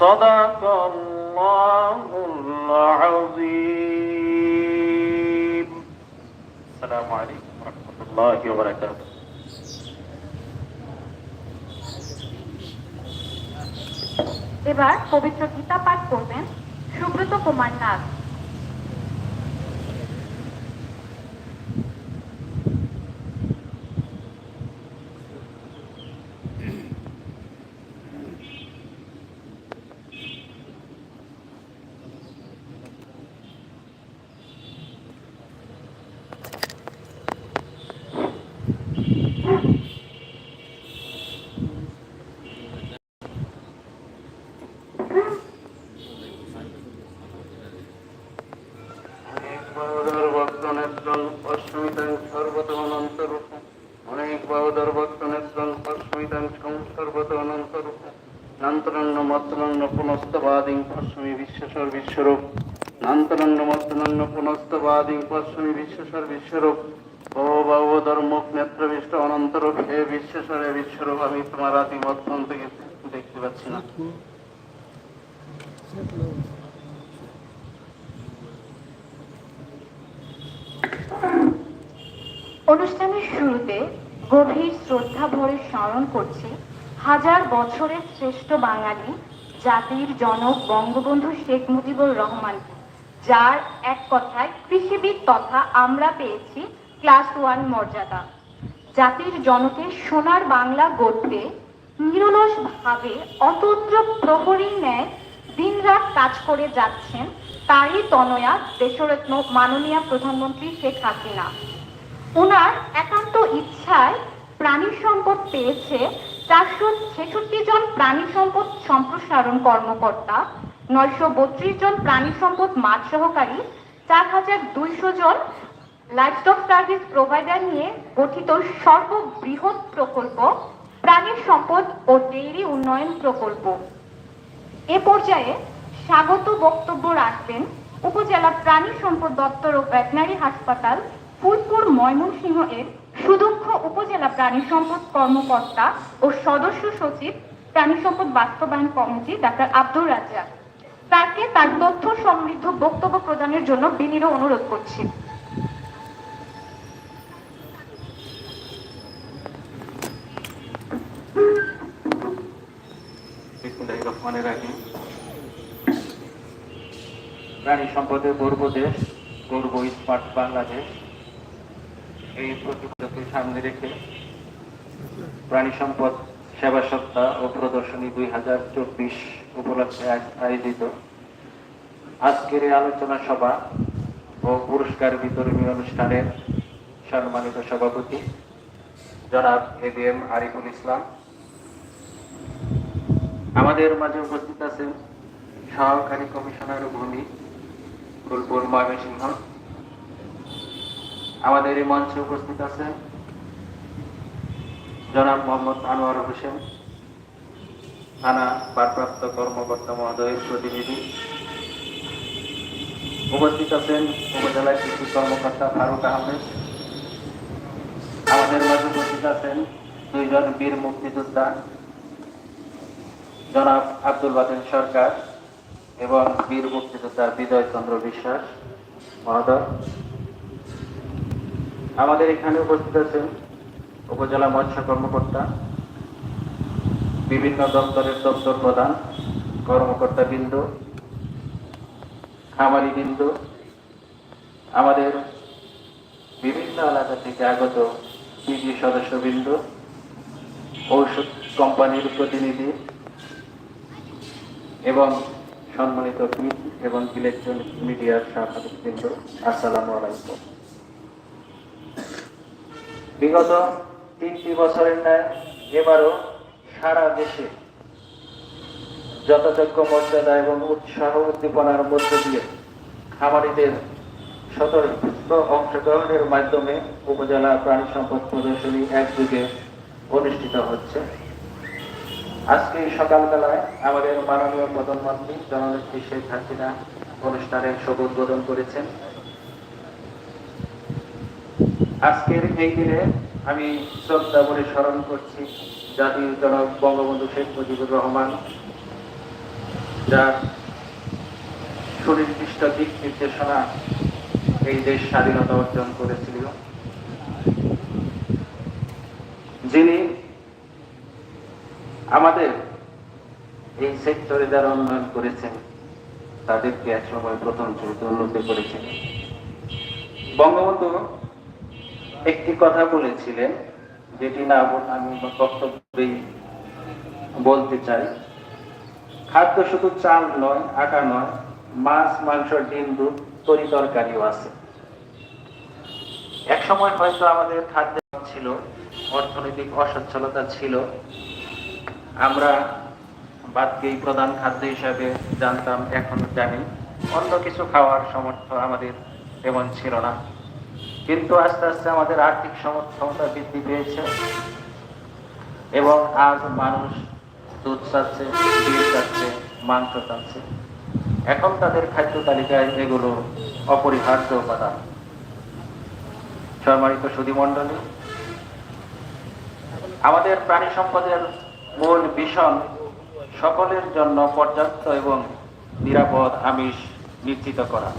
صدق الله العظيم السلام عليكم ورحمة الله وبركاته এবার পবিত্র গীতা পাঠ করবেন সুব্রত কুমার নাথ নেত্রন পশ্চিমিতাং সর্বত অনন্তরূপ অনেক বাহুদর ভক্ত নেত্রন পশ্চিমিতাং সর্বত অনন্তরূপ নান্তরণ্য মত্তনন্য পুনস্তবাদিং পশ্চিমী বিশ্বেশ্বর বিশ্বরূপ। নান্তরণ্য মত্তনন্য পুনস্তবাদিং পশ্চিমী বিশ্বেশ্বর বিশ্বরূপ। ও বাহুদর মুখ নেত্রবিষ্ট অনন্তরূপ হে বিশ্বেশ্বর হে বিশ্বরূপ, আমি তোমার আদি মধ্যম দেখতে পাচ্ছি না। অনুষ্ঠানের শুরুতে গভীর শ্রদ্ধা ভরে স্মরণ করছি হাজার বছরের শ্রেষ্ঠ বাঙালি জাতির জনক বঙ্গবন্ধু শেখ মুজিবুর রহমান যার এক কথায় কৃষিবিদ তথা আমরা পেয়েছি ক্লাস ওয়ান মর্যাদা। জাতির জনকের সোনার বাংলা গড়তে নিরলস ভাবে অতন্ত্র প্রহরীর ন্যায় দিনরাত কাজ করে যাচ্ছেন তারই তনয়া দেশরত্ন মাননীয় প্রধানমন্ত্রী শেখ হাসিনা। ওনার একান্ত ইচ্ছায় প্রাণী সম্পদ পেয়েছে। চারশো ছেষট্টি জন প্রাণী সম্পদ সম্প্রসারণ কর্মকর্তা, নয়শো বত্রিশ জন প্রাণী সম্পদ মাঠ সহকারী, চার হাজার দুইশো জন লাইফস্টক সার্ভিস প্রোভাইডার নিয়ে গঠিত সর্ববৃহৎ প্রকল্প প্রাণী সম্পদ ও ডেইরি উন্নয়ন প্রকল্প। এ পর্যায়ে স্বাগত বক্তব্য রাখবেন উপজেলা প্রাণী সম্পদ দপ্তর ও ভেটেনারি হাসপাতাল ফুলপুর ময়মনসিংহ এর সুদক্ষ উপজেলা প্রাণী সম্পদ কর্মকর্তা ও সদস্য সচিব প্রাণী সম্পদ বাস্তবায়ন কমিটি ডাক্তার আব্দুর রাজ্জাক। তাকে তার তথ্য সমৃদ্ধ বক্তব্য প্রদানের জন্য বিনীত অনুরোধ করছি। প্রাণী সম্পদের গর্ব দেশ, গর্ব স্মার্ট বাংলাদেশ। এই প্রতিযোগকে সামনে রেখে প্রাণী সম্পদ, সেবা সপ্তাহ ও প্রদর্শনী দুই হাজার চব্বিশ উপলক্ষে আয়োজিত আজকের এই আলোচনা সভা ও পুরস্কার বিতরণী অনুষ্ঠানের সম্মানিত সভাপতি জনাব A B M Ariful Islam. আমাদের মাঝে উপস্থিত আছেন সহকারী কমিশনার ভূমি ফুলপুর ময়মনসিংহ। আমাদের এই মঞ্চে উপস্থিত আছেন জনাব মোহাম্মদ আনোয়ার হোসেন, থানা ভারপ্রাপ্ত কর্মকর্তা মহোদয়ের প্রতিনিধি। উপস্থিত আছেন উপজেলা কৃষি কর্মকর্তা ফারুক আহমেদ। আমাদের মাঝে উপস্থিত আছেন দুইজন বীর মুক্তিযোদ্ধা, জনাব আব্দুল বাতেন সরকার এবং বীর মুক্তিযোদ্ধা বিজয় চন্দ্র বিশ্বাস মহোদয়। আমাদের এখানে উপস্থিত আছেন উপজেলা মৎস্য কর্মকর্তা, বিভিন্ন দপ্তরের দপ্তর প্রধান কর্মকর্তা বিন্দু খামারি বিন্দু আমাদের বিভিন্ন এলাকা থেকে আগত পিজি সদস্যবৃন্দ, ঔষধ কোম্পানির প্রতিনিধি এবং সম্মানিত এবং ইলেকট্রনিক মিডিয়ার সাংবাদিকবৃন্দ আসসালামু আলাইকুম। বিগত তিনটি বছরের ন্যায় এবারও সারা দেশে যথাযোগ্য মর্যাদা এবং উৎসাহ উদ্দীপনার মধ্য দিয়ে খামারিদের স্বতঃস্ফূর্ত অংশগ্রহণের মাধ্যমে উপজেলা প্রাণী সম্পদ প্রদর্শনী একযুগে অনুষ্ঠিত হচ্ছে। আজকে সকালবেলায় আমাদের মাননীয় প্রধানমন্ত্রী জননেত্রী শেখ হাসিনা অনুষ্ঠানের শুভ উদ্বোধন করেছেন। আজকের এই দিনে আমি শ্রদ্ধা বলে স্মরণ করছি জাতির জনক বঙ্গবন্ধু শেখ মুজিবুর রহমান, যার সুনির্দিষ্ট দিক নির্দেশনা এই দেশ স্বাধীনতা অর্জন করেছিল। যিনি আমাদের এই সেক্টরে যারা উন্নয়ন করেছেন, তাদেরকে একসময় প্রথম ছবিতে উন্নতি করেছেন। বঙ্গবন্ধু একটি কথা বলেছিলেন, যেটি না আমি বক্তব্যেই বলতে চাই। খাদ্য শুধু চাল নয়, আটা নয়, মাছ, মাংস, ডিম, দুধ, তরি তরকারিও আছে। এক সময় হয়তো আমাদের খাদ্য ছিল, অর্থনৈতিক অসচ্ছলতা ছিল। আমরা ভাতকেই প্রধান খাদ্য হিসাবে জানতাম, এখন জানি। অন্য কিছু খাওয়ার সামর্থ্য আমাদের তেমন ছিল না। কিন্তু আস্তে আস্তে আমাদের আর্থিক সমর্থ- ক্ষমতা বৃদ্ধি পেয়েছে এবং আজ মানুষ দুধ চাচ্ছে ডিম চাচ্ছে, মাংস চাচ্ছে। এখন তাদের খাদ্য তালিকায় এগুলো অপরিহার্য উপাদান। সম্মানিত সুধীমণ্ডলী, আমাদের প্রাণী সম্পদের মূল ভীষণ সকলের জন্য পর্যাপ্ত এবং নিরাপদ আমিষ নিশ্চিত করা।